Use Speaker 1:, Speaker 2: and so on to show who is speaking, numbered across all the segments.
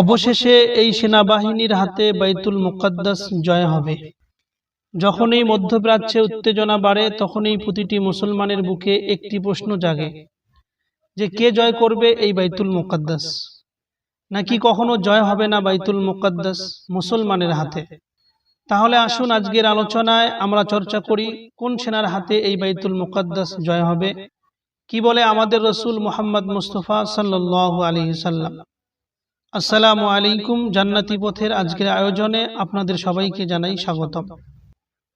Speaker 1: অবশেষে এই সেনাবাহিনীর হাতে বাইতুল মুকাদ্দাস জয় হবে। যখনই মধ্যপ্রাচ্যে উত্তেজনা বাড়ে, তখনই প্রতিটি মুসলমানের বুকে একটি প্রশ্ন জাগে, যে কে জয় করবে এই বাইতুল মুকাদ্দাস? নাকি কখনো জয় হবে না বাইতুল মুকাদ্দাস মুসলমানের হাতে? তাহলে আসুন আজকের আলোচনায় আমরা চর্চা করি, কোন সেনার হাতে এই বাইতুল মুকাদ্দাস জয় হবে? কি বলে আমাদের রসুল মোহাম্মদ মুস্তফা সাল্লাল্লাহু আলাইহি সাল্লাম? আসসালামু আলাইকুম, জান্নাতি পথের আজকের আয়োজনে আপনাদের সবাইকে জানাই স্বাগতম।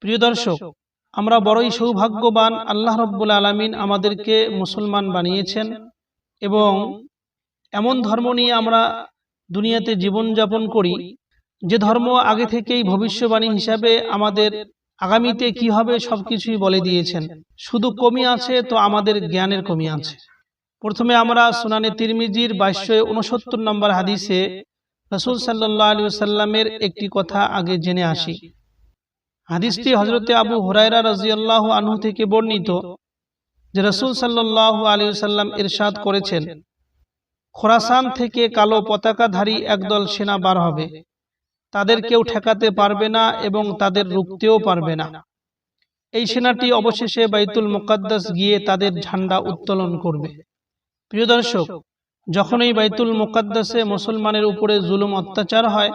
Speaker 1: প্রিয় দর্শক, আমরা বড়ই সৌভাগ্যবান আল্লাহ রব্বুল আলমিন আমাদেরকে মুসলমান বানিয়েছেন এবং এমন ধর্ম নিয়ে আমরা দুনিয়াতে জীবনযাপন করি, যে ধর্ম আগে থেকেই ভবিষ্যবাণী হিসাবে আমাদের আগামীতে কি হবে সবকিছুই বলে দিয়েছেন। শুধু কমি আছে, তো আমাদের জ্ঞানের কমি আছে। প্রথমে আমরা সুনানে তিরমিজির বাইশশো উনসত্তর নম্বর হাদিসে রসুল সাল্লাহ সাল্লামের একটি কথা আগে জেনে আসি। হাদিসটি হজরতে আবু হুরায়রা রাজিয়াল্লাহ আনহু থেকে বর্ণিত, যে রসুল সাল্লাহ আলী সাল্লাম ইরশাদ করেছেন, খোরাসান থেকে কালো পতাকাধারী একদল সেনা বার হবে। তাদের কেউ ঠেকাতে পারবে না এবং তাদের রুখতেও পারবে না। এই সেনাটি অবশেষে বাইতুল মুকাদ্দাস গিয়ে তাদের ঝান্ডা উত্তোলন করবে। প্রিয় দর্শক, যখন এই বাইতুল মুকাদ্দাসে মুসলমানের উপরে জুলুম অত্যাচার হয়,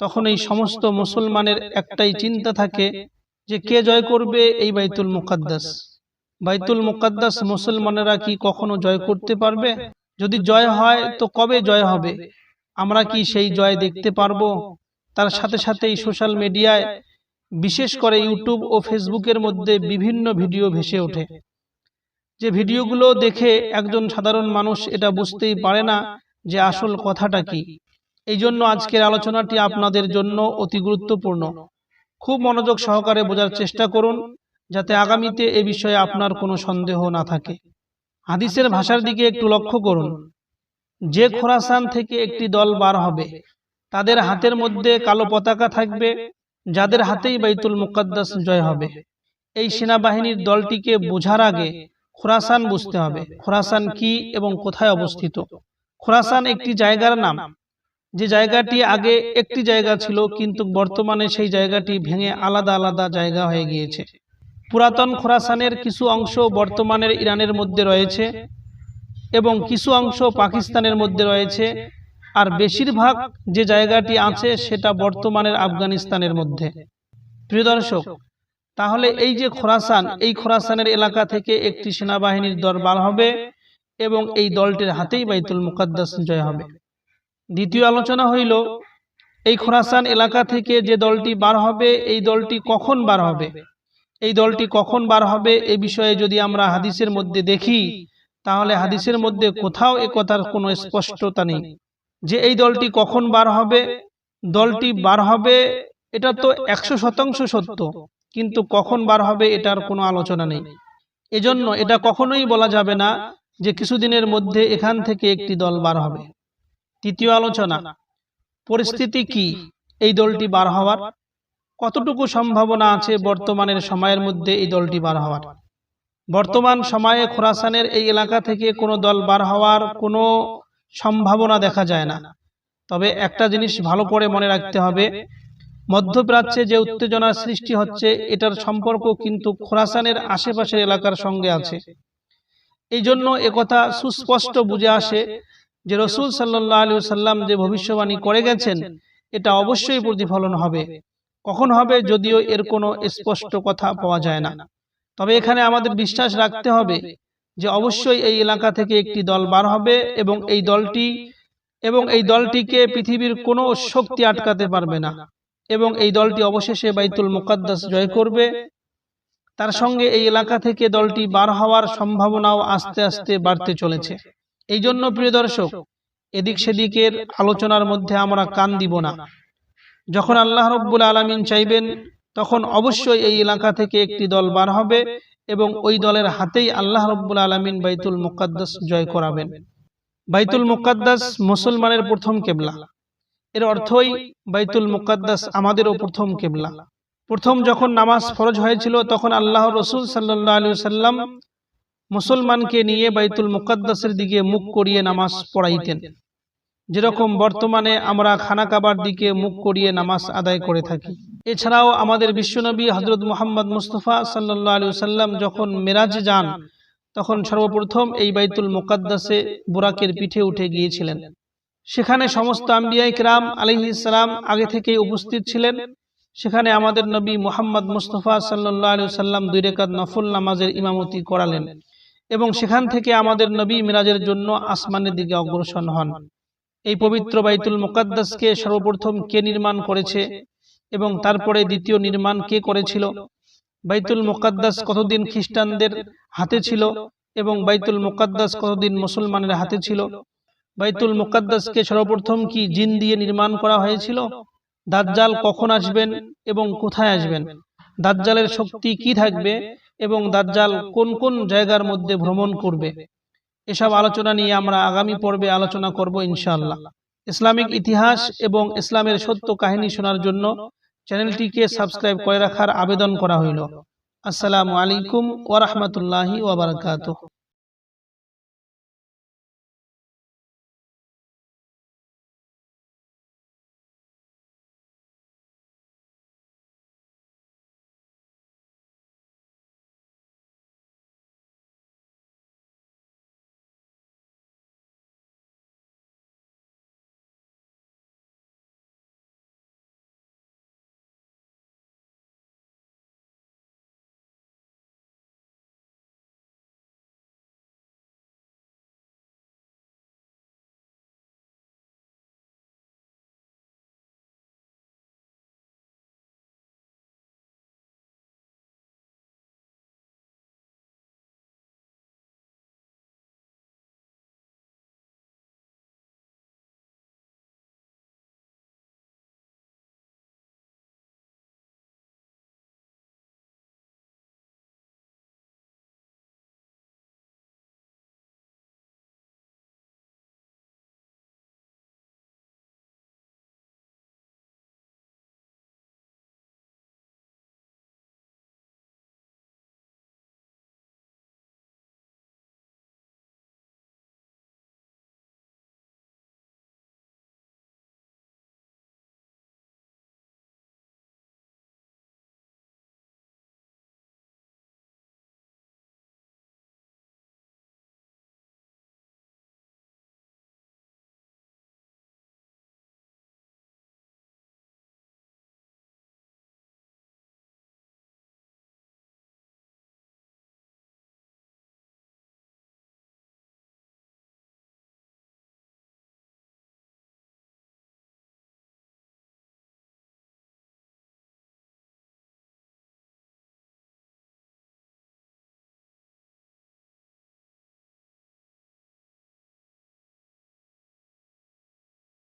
Speaker 1: তখন এই সমস্ত মুসলমানের একটাই চিন্তা থাকে যে কে জয় করবে এই বাইতুল মুকাদ্দাস? বাইতুল মুকাদ্দাস মুসলমানেরা কি কখনো জয় করতে পারবে? যদি জয় হয়, তো কবে জয় হবে? আমরা কি সেই জয় দেখতে পারব? তার সাথে সাথে এই সোশ্যাল মিডিয়ায়, বিশেষ করে ইউটিউব ও ফেসবুকের মধ্যে বিভিন্ন ভিডিও ভেসে ওঠে। যে ভিডিওগুলো দেখে একজন সাধারণ মানুষ এটা বুঝতেই পারে না যে আসল কথাটা কি। এই জন্য আজকের আলোচনাটি আপনাদের জন্য অতি গুরুত্বপূর্ণ। খুব মনোযোগ সহকারে বোঝার চেষ্টা করুন, যাতে আগামীতে এ বিষয়ে আপনার কোনো সন্দেহ না থাকে। হাদিসের ভাষার দিকে একটু লক্ষ্য করুন। যে খোরাসান থেকে একটি দল বার হবে, তাদের হাতের মধ্যে কালো পতাকা থাকবে, যাদের হাতেই বাইতুল মুকাদ্দাস জয় হবে। এই সেনাবাহিনীর দলটিকে বোঝার আগে খোরাসান বুঝতে হবে। খোরাসান কি এবং কোথায় অবস্থিত? খোরাসান একটি জায়গার নাম। যে জায়গাটি আগে একটি জায়গা ছিল, কিন্তু বর্তমানে সেই জায়গাটি ভেঙে আলাদা আলাদা জায়গা হয়ে গিয়েছে। পুরাতন খোরাসানের কিছু অংশ বর্তমানের ইরানের মধ্যে রয়েছে এবং কিছু অংশ পাকিস্তানের মধ্যে রয়েছে, আর বেশিরভাগ যে জায়গাটি আছে সেটা বর্তমানের আফগানিস্তানের মধ্যে। প্রিয় দর্শক তাহলে এই যে খোরাসান এই খোরাসানের এলাকা থেকে একটি সেনাবাহিনীর দরবার হবে এবং এই দলটির হাতেই বাইতুল মুকাদ্দাস জয় হবে। দ্বিতীয় আলোচনা হইল এই খোরাসান এলাকা থেকে যে দলটি বার হবে এই দলটি কখন বার হবে? এই দলটি কখন বার হবে? এ বিষয়ে যদি আমরা হাদিসের মধ্যে দেখি তাহলে হাদিসের মধ্যে কোথাও এ কথার কোনো স্পষ্টতা নেই। যে এই দলটি কখন বার হবে দলটি বার হবে এটা তো একশো শতাংশ সত্য কিন্তু কখন বার হবে এটার কোনো আলোচনা নেই। এজন্য এটা কখনোই বলা যাবে না যে কিছুদিনের মধ্যে এখান থেকে একটি দল বার হবে। তৃতীয় আলোচনা, পরিস্থিতি কি? এই দলটি বার হওয়ার? কতটুকু সম্ভাবনা আছে বর্তমানের সময়ের মধ্যে এই দলটি বার হওয়ার? বর্তমান সময়ে খোরাসানের এই এলাকা থেকে কোনো দল বার হওয়ার কোনো সম্ভাবনা দেখা যায় না। তবে একটা জিনিস ভালো করে মনে রাখতে হবে মধ্যপ্রাচ্যে যে উত্তেজনার সৃষ্টি হচ্ছে, এটার সম্পর্ক কিন্তু খোরাসানের আশেপাশের এলাকার সঙ্গে আছে। এই জন্য একথা সুস্পষ্ট বুঝে আসে যে রসুল সাল্লাহ আলী সাল্লাম যে ভবিষ্যবাণী করে গেছেন, এটা অবশ্যই প্রতিফলন হবে। কখন হবে যদিও এর কোনো স্পষ্ট কথা পাওয়া যায় না। তবে এখানে আমাদের বিশ্বাস রাখতে হবে যে অবশ্যই এই এলাকা থেকে একটি দল বার হবে এবং এই দলটি, এবং এই দলটিকে পৃথিবীর কোনো শক্তি আটকাতে পারবে না। এবং এই দলটি অবশেষে বাইতুল মুকাদ্দাস জয় করবে। তার সঙ্গে এই এলাকা থেকে দলটি বার হওয়ার সম্ভাবনাও আস্তে আস্তে বাড়তে চলেছে। এই জন্য প্রিয় দর্শক এদিক সেদিকের আলোচনার মধ্যে আমরা কান দিব না। যখন আল্লাহ রব্বুল আলমিন চাইবেন তখন অবশ্যই এই এলাকা থেকে একটি দল বার হবে এবং ওই দলের হাতেই আল্লাহ রব্বুল আলমিন বাইতুল মুকাদ্দাস জয় করাবেন। বাইতুল মুকাদ্দাস মুসলমানের প্রথম কেবলা। এর অর্থই বাইতুল মুকাদ্দাস আমাদেরও প্রথম কেবলা। প্রথম যখন নামাজ ফরজ হয়েছিল, তখন আল্লাহ রসুল সাল্লাহ আলু সাল্লাম মুসলমানকে নিয়ে বাইতুল মুকাদ্দাসের দিকে মুখ করিয়ে নামাজ পড়াইতেন। যেরকম বর্তমানে আমরা খানা কাবার দিকে মুখ করিয়ে নামাজ আদায় করে থাকি। এছাড়াও আমাদের বিশ্বনবী হজরত মোহাম্মদ মুস্তফা সাল্লাহ আলু সাল্লাম যখন মেরাজে যান, তখন সর্বপ্রথম এই বাইতুল মোকাদ্দাসে বুরাকের পিঠে উঠে গিয়েছিলেন। সেখানে সমস্ত আম্বিয়াই কিরাম আলহি ইসলাম আগে থেকেই উপস্থিত ছিলেন। সেখানে আমাদের নবী মোহাম্মদ মুস্তফা সাল্লাহ আলু সাল্লাম দুই রেকাত নফল নামাজের ইমামতি করালেন এবং সেখান থেকে আমাদের নবী মিরাজের জন্য আসমানের দিকে অগ্রসর হন। এই পবিত্র বাইতুল মুকাদ্দাসকে সর্বপ্রথম কে নির্মাণ করেছে এবং তারপরে দ্বিতীয় নির্মাণ কে করেছিল? বাইতুল মুকাদ্দাস কতদিন খ্রিস্টানদের হাতে ছিল এবং বাইতুল মুকাদ্দাস কতদিন মুসলমানের হাতে ছিল? বাইতুল মুকাদ্দাসকে সর্বপ্রথম কি জিন দিয়ে নির্মাণ করা হয়েছিল? দাজ্জাল কখন আসবেন এবং কোথায় আসবেন? দাজ্জালের শক্তি কি থাকবে এবং দাজ্জাল কোন কোন জায়গার মধ্যে ভ্রমণ করবে? এসব আলোচনা নিয়ে আমরা আগামী পর্বে আলোচনা করব ইনশাআল্লাহ। ইসলামিক ইতিহাস এবং ইসলামের সত্য কাহিনী শোনার জন্য চ্যানেলটিকে সাবস্ক্রাইব করে রাখার আবেদন করা হইল। আসসালামু আলাইকুম ওয়া রাহমাতুল্লাহি ওয়া বারাকাতুহু।